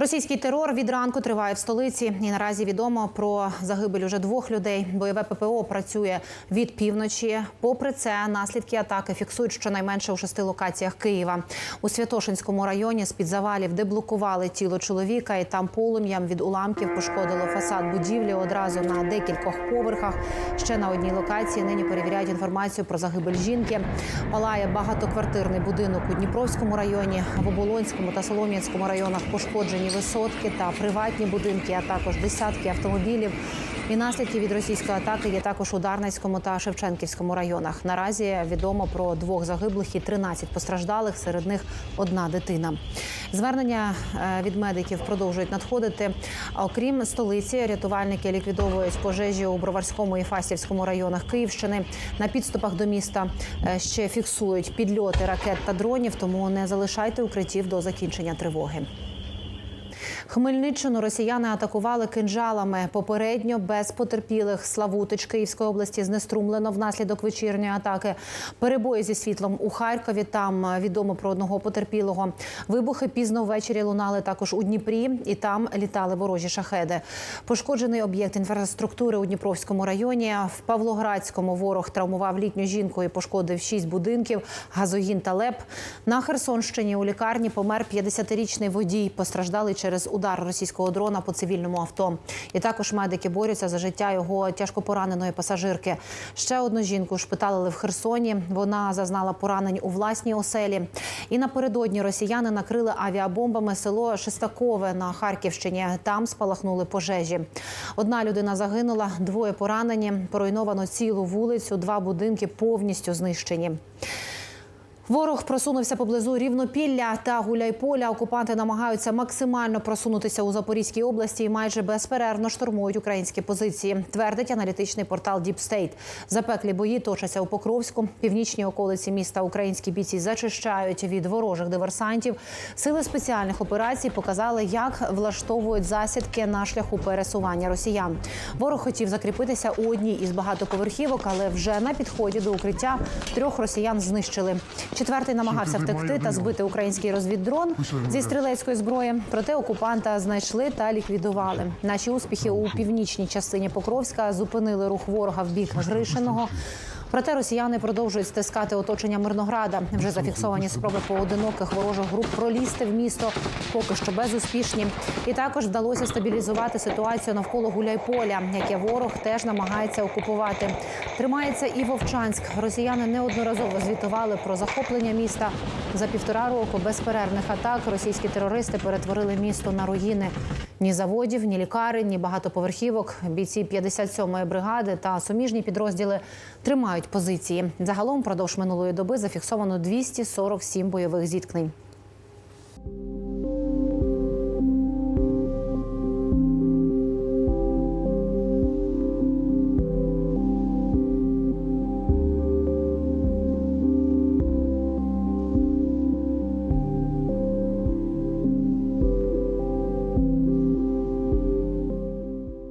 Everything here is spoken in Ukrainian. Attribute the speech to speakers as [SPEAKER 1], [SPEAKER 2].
[SPEAKER 1] Російський терор від ранку триває в столиці, і наразі відомо про загибель уже двох людей. Бойове ППО працює від півночі. Попри це, наслідки атаки фіксують щонайменше у шести локаціях Києва. У Святошинському районі з під завалів деблокували тіло чоловіка, і там полум'ям від уламків пошкодило фасад будівлі одразу на декількох поверхах. Ще на одній локації нині перевіряють інформацію про загибель жінки. Палає багатоквартирний будинок у Дніпровському районі, в Оболонському та Солом'янському районах пошкоджені висотки та приватні будинки, а також десятки автомобілів. І наслідки від російської атаки є також у Дарницькому та Шевченківському районах. Наразі відомо про двох загиблих і 13 постраждалих. Серед них одна дитина. Звернення е, від медиків продовжують надходити. Окрім столиці, рятувальники ліквідовують пожежі у Броварському і Фастівському районах Київщини. На підступах до міста е, ще фіксують підльоти ракет та дронів, тому не залишайте укриттів до закінчення тривоги. Хмельниччину росіяни атакували кинджалами. Попередньо без потерпілих. Славутич Київської області знеструмлено внаслідок вечірньої атаки. Перебої зі світлом у Харкові. Там відомо про одного потерпілого. Вибухи пізно ввечері лунали також у Дніпрі, і там літали ворожі шахеди. Пошкоджений об'єкт інфраструктури у Дніпровському районі. В Павлоградському ворог травмував літню жінку і пошкодив шість будинків, газогін та леп. На Херсонщині у лікарні помер 50-річний водій. Постраждали через удар російського дрона по цивільному авто. І також медики борються за життя його тяжко пораненої пасажирки. Ще одну жінку шпиталили в Херсоні. Вона зазнала поранень у власній оселі. І напередодні росіяни накрили авіабомбами село Шестакове на Харківщині. Там спалахнули пожежі. Одна людина загинула, двоє поранені. Поруйновано цілу вулицю, два будинки повністю знищені. Ворог просунувся поблизу Рівнопілля та Гуляйполя. Окупанти намагаються максимально просунутися у Запорізькій області і майже безперервно штурмують українські позиції. Твердить аналітичний портал State. Запеклі бої точаться у Покровську. Північні околиці міста українські бійці зачищають від ворожих диверсантів. Сили спеціальних операцій показали, як влаштовують засідки на шляху пересування росіян. Ворог хотів закріпитися у одній із багатоповерхівок, але вже на підході до укриття трьох росіян знищили. Четвертий намагався втекти та збити український розвіддрон зі стрілецької зброї. Проте окупанта знайшли та ліквідували. Наші успіхи у північній частині Покровська зупинили рух ворога в бік Гришиного. Проте росіяни продовжують стискати оточення Мирнограда. Вже зафіксовані спроби поодиноких ворожих груп пролізти в місто, поки що безуспішні. І також вдалося стабілізувати ситуацію навколо Гуляйполя, яке ворог теж намагається окупувати. Тримається і Вовчанськ. Росіяни неодноразово звітували про захоплення міста. За півтора року безперервних атак російські терористи перетворили місто на руїни. Ні заводів, ні лікарень, ні багатоповерхівок. Бійці 57-ї бригади та суміжні підрозділи тримають позиції. Загалом, впродовж минулої доби зафіксовано 247 бойових зіткнень.